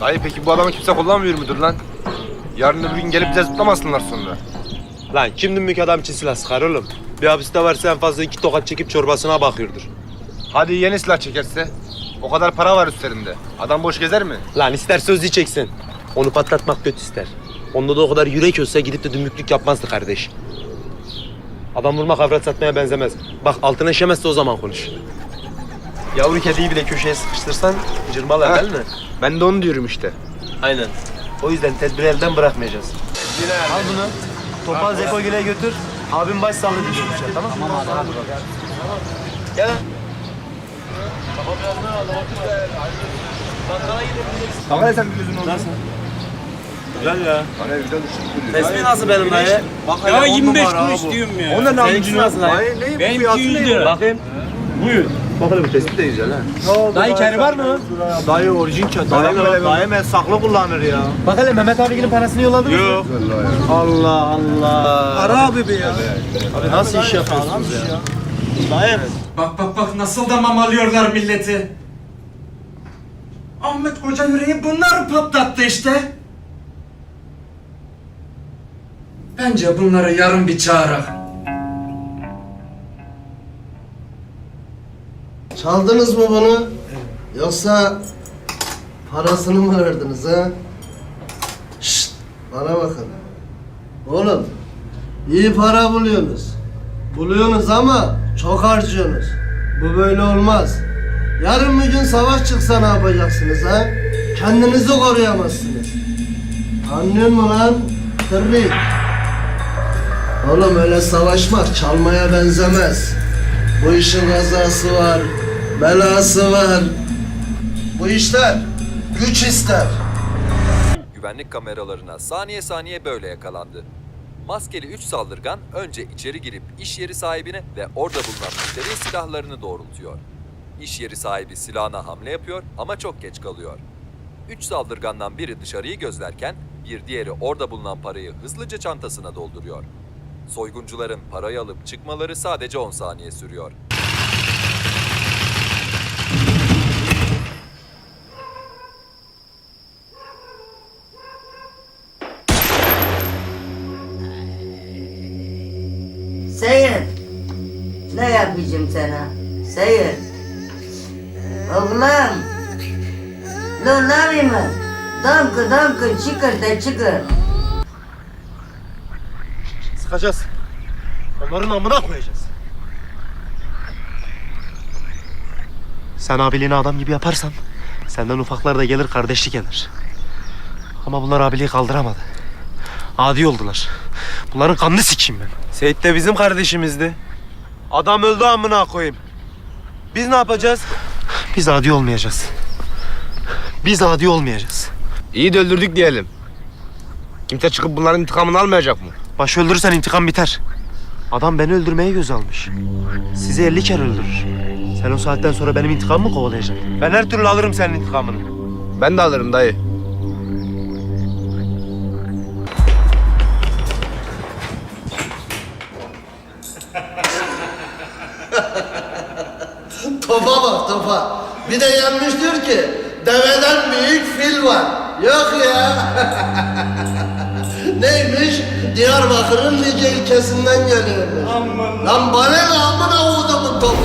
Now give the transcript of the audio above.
Dayı peki bu adamı kimse kullanmıyor mudur lan? Yarın öbür gün gelip bize zıplamasınlar sonra. Lan kim dümbük adam için silah sıkar oğlum? Bir hapiste varsa en fazla iki tokat çekip çorbasına bakıyordur. Hadi yeni silah çekerse? O kadar para var üstlerinde. Adam boş gezer mi? Lan ister sözlü çeksin. Onu patlatmak kötü ister. Onda da o kadar yürek olsa gidip de dümbüklük yapmazdı kardeş. Adam vurmak avrat satmaya benzemez. Bak altına işemezse o zaman konuş. Yavru kediyi bile köşeye sıkıştırsan cırmalar Ha. değil mi? Ben de onu diyorum işte. Aynen. O yüzden tedbiri elden bırakmayacağız. Al bunu. Topal Zepogil'e götür. Abim baş sağlığı diyecekmiş ya tamam mı? Tamam abi. Gel. lan. Bak sen onu. Nasıl? Güzel ya. Güzel düşün. Resmi nasıl benim dayı? Ya 25 kuruş diyorum ya. Onda ne Seninkisi nasıl dayı? Ne? Benimki 100 lira. Bakayım. Buyur. Bakalım bu tespit de güzel ha. Dayı keri var mı? Dayı orijin kağıt. Dayı, böyle dayı mesaklı kullanır ya. Bak hele Mehmet abinin parasını yolladın mı? Yok. Allah Allah. Ara abi be ya. Abi nasıl iş yapıyorsunuz ya? Dayı. Bak bak bak nasıl da mamalıyorlar milleti. Ahmet Koca yüreği bunlar patlattı işte. Bence bunları yarın bir çağırak. Çaldınız mı bunu? Yoksa parasını mı verdiniz ha? Şşt, bana bakın. Oğlum, iyi para buluyorsunuz. Buluyorsunuz ama çok harcıyorsunuz. Bu böyle olmaz. Yarın bir gün savaş çıksa ne yapacaksınız ha? Kendinizi koruyamazsınız. Anlıyor musun lan? Tırmik. Oğlum öyle savaşmak çalmaya benzemez. Bu işin kazası var, belası var. Bu işler güç ister. Güvenlik kameralarına saniye saniye böyle yakalandı. Maskeli 3 saldırgan önce içeri girip iş yeri sahibine ve orada bulunan müşteriye silahlarını doğrultuyor. İş yeri sahibi silahına hamle yapıyor ama çok geç kalıyor. 3 saldırgandan biri dışarıyı gözlerken bir diğeri orada bulunan parayı hızlıca çantasına dolduruyor. Soyguncuların parayı alıp çıkmaları sadece 10 saniye sürüyor. Seyir. Ne yapacağım sana? Seyir. Oğlum. Lo ben? Dankı dankı çıkır da çıkır. Sıkacağız. Onların amına koyacağız. Sen abiliğini adam gibi yaparsan senden ufaklar da gelir kardeşlik eder. Ama bunlar abiliği kaldıramadı. Adi oldular. Bunların kanını sikeyim ben. Seyit de bizim kardeşimizdi. Adam öldü amına koyayım. Biz ne yapacağız? Biz adi olmayacağız. Biz adi olmayacağız. İyi de öldürdük diyelim. Kimse çıkıp bunların intikamını almayacak mı? Baş öldürürsen intikam biter. Adam beni öldürmeye göz almış. Sizi elli kere öldürür. Sen o saatten sonra benim intikamımı kovalayacaksın. Ben her türlü alırım senin intikamını. Ben de alırım dayı. Topa bak topa. Bir de yenmiş diyor ki deveden büyük fil var. Yok ya. Diyarbakır'ın Lice ilçesinden geliyormuş. Lan bana ne amına kodumun topu.